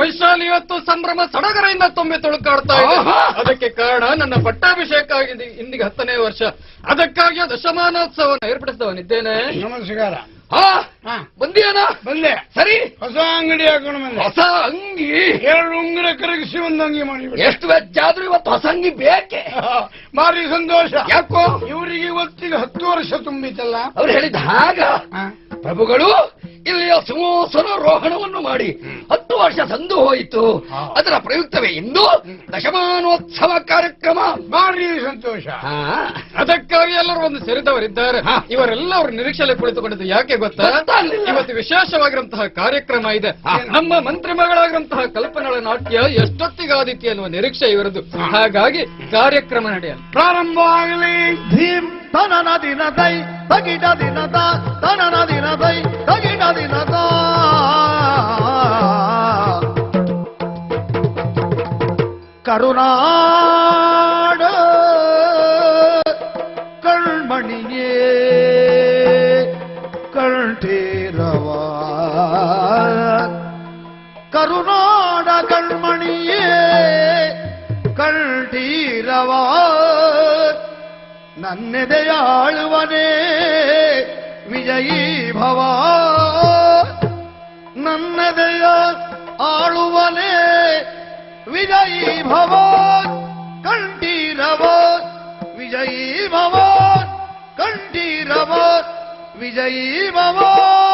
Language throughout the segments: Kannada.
ವೈಶಾಲಿ ಇವತ್ತು ಸಂಭ್ರಮ ಸಡಗರದಿಂದ ತುಂಬಿ ತುಳುಕಾಡ್ತಾ ಇದೆ. ಅದಕ್ಕೆ ಕಾರಣ ನನ್ನ ಪಟ್ಟಾಭಿಷೇಕ ಆಗಿದೆ. ಇಂದಿಗೆ ಹತ್ತನೇ ವರ್ಷ. ಅದಕ್ಕಾಗಿ ದಶಮಾನೋತ್ಸವವನ್ನು ಏರ್ಪಡಿಸಿದವನಿದ್ದೇನೆ. ನಮಸ್ಕಾರ. ಬಂದಿಯಾನ? ಬಂದೆ. ಸರಿ. ಹೊಸ ಅಂಗಡಿ ಹಾಕೊಂಡು ಬಂದೆ. ಹೊಸ ಅಂಗಿ? ಎರಡು ಉಂಗುರ ಕರಗಿಸಿ ಒಂದು ಅಂಗಿ ಮಾಡಿ ಎಷ್ಟು ವೆಚ್ಚ ಆದ್ರೂ ಇವತ್ತು ಹೊಸ ಅಂಗಿ ಬೇಕೆ? ಮಾರಿ ಸಂತೋಷ. ಯಾಕೋ? ಇವರಿಗೆ ಇವತ್ತಿಗೆ ಹತ್ತು ವರ್ಷ ತುಂಬಿತಲ್ಲ. ಅವ್ರು ಹೇಳಿದ ಹಾಗ. ಪ್ರಭುಗಳು ಇಲ್ಲಿಯ ಸಿಂಹಾಸನ ರೋಹಣವನ್ನು ಮಾಡಿ ಹತ್ತು ವರ್ಷ ಸಂದು ಹೋಯಿತು. ಅದರ ಪ್ರಯುಕ್ತವೇ ಇಂದು ದಶಮಾನೋತ್ಸವ ಕಾರ್ಯಕ್ರಮ. ಭಾರಿ ಸಂತೋಷ. ಅದಕ್ಕಾಗಿ ಎಲ್ಲರೂ ಒಂದು ಸೇರಿದವರಿದ್ದಾರೆ. ಇವರೆಲ್ಲರೂ ನಿರೀಕ್ಷೆಯಲ್ಲಿ ಕುಳಿತುಕೊಂಡಿದ್ದು ಯಾಕೆ ಗೊತ್ತಾ. ಇವತ್ತು ವಿಶೇಷವಾಗಿರುವಂತಹ ಕಾರ್ಯಕ್ರಮ ಇದೆ. ನಮ್ಮ ಮಂತ್ರಿ ಮಗಳಾಗಿರುವಂತಹ ಕಲ್ಪನೆಗಳ ನಾಟ್ಯ ಎಷ್ಟೊತ್ತಿಗಾದಿತಿ ಅನ್ನುವ ನಿರೀಕ್ಷೆ ಇವರದು ಹಾಗಾಗಿ ಕಾರ್ಯಕ್ರಮ ನಡೆಯಲ್ಲ ಪ್ರಾರಂಭ ಆಗಲಿ தனன தினதை தகிட தினதா தனன தினதை தகிட தினதா கருணாடு கண்மணியே கண் தேரவா கருணாட கண்மணியே கண் தீரவா തന്നെതയാഴ്വനേ വിജയീ ഭവ നന്നതയാൾ ആളുവനേ വിജയീ ഭവാൻ കണ്ടീരവാൻ വിജയീ ഭവാൻ കണ്ടീരവാൻ വിജയീ ഭവാൻ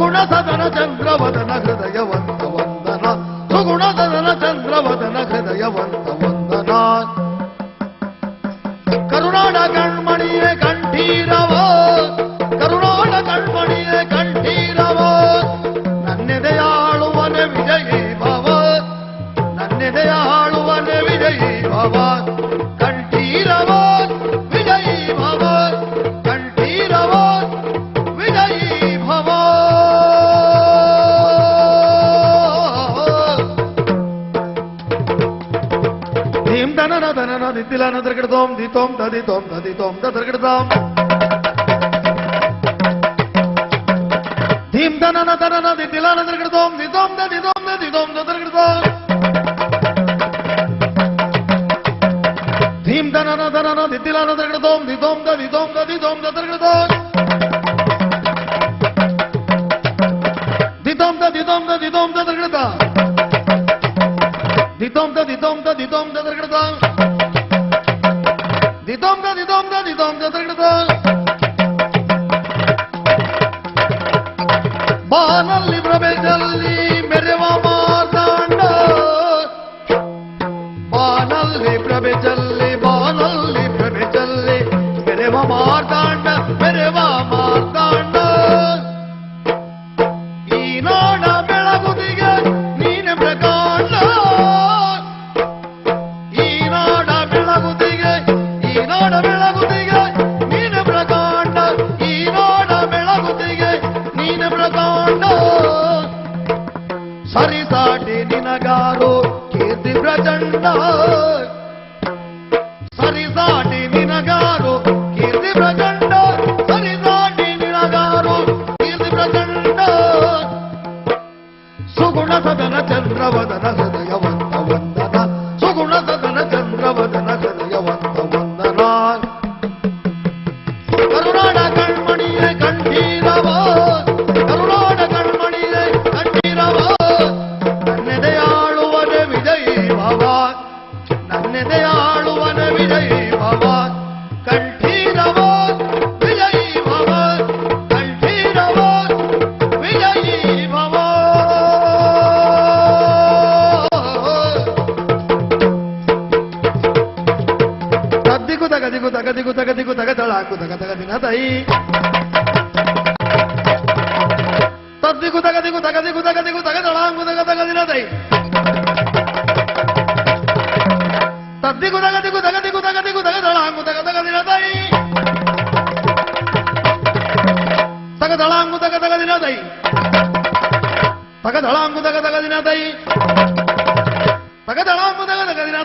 గుణ సదన చంద్రవద దిద్దిలానో దిద్దిలానో తిరగడతాం దీతోం దీతోం దీతోం తిరగడతాం ధీం దనన దనన దిద్దిలాన తిరగడతాం దీతోం దీతోం దీతోం తిరగడతాం ధీం దనన దనన దిద్దిలాన తిరగడతాం దీతోం దీతోం దీతోం తిరగడతాం దీతోం దీతోం దీతోం తిరగడతాం దీతోం దీతోం దీతోం తిరగడతాం ಜೊತೆಗಿಡದ ಬಾನಲ್ಲಿ ಪ್ರವೇಶದಲ್ಲಿ ಮೆರೆವ ಮಾತಾಂಡ. ಬಾನಲ್ಲಿ ಪ್ರವೇಶದಲ್ಲಿ ಬಾನಲ್ಲಿ ಪ್ರವೇಶದಲ್ಲಿ ಮೆರೆವ ಮಾತಾಂಡ ಮೆರೆವ ಮಾತಾಂಡ. ಈ ನಾಡ ಬೆಳಗುದಿಗೆ ನೀನೆ ಪ್ರಕಾಂಡ. ಈ ನಾಡ ಬೆಳಗುದಿಗೆ, ಈ ನಾಡ ಬೆಳಗುದಿಗೆ ನಿನಗಾರು ಕೀರ್ತಿ ಪ್ರಚಂಡ దిగు తగ దిగు తగ దిగు తగ దిగు తగ తడాకు తగ తగ దిన తయి తద్దిగు తగ దిగు తగ దిగు తగ దిగు తగ తడాంగు తగ తగ దిన తై తద్దిగు తగ దిగు తగ దిగు తగ దిగు తగ తడాంగు తగ తగ దిన తై తగ తడాంగు తగ తగ దిన తై తగ తడాంగు తగ తగ దిన తై తగ తడాంగు తగ తగ దిన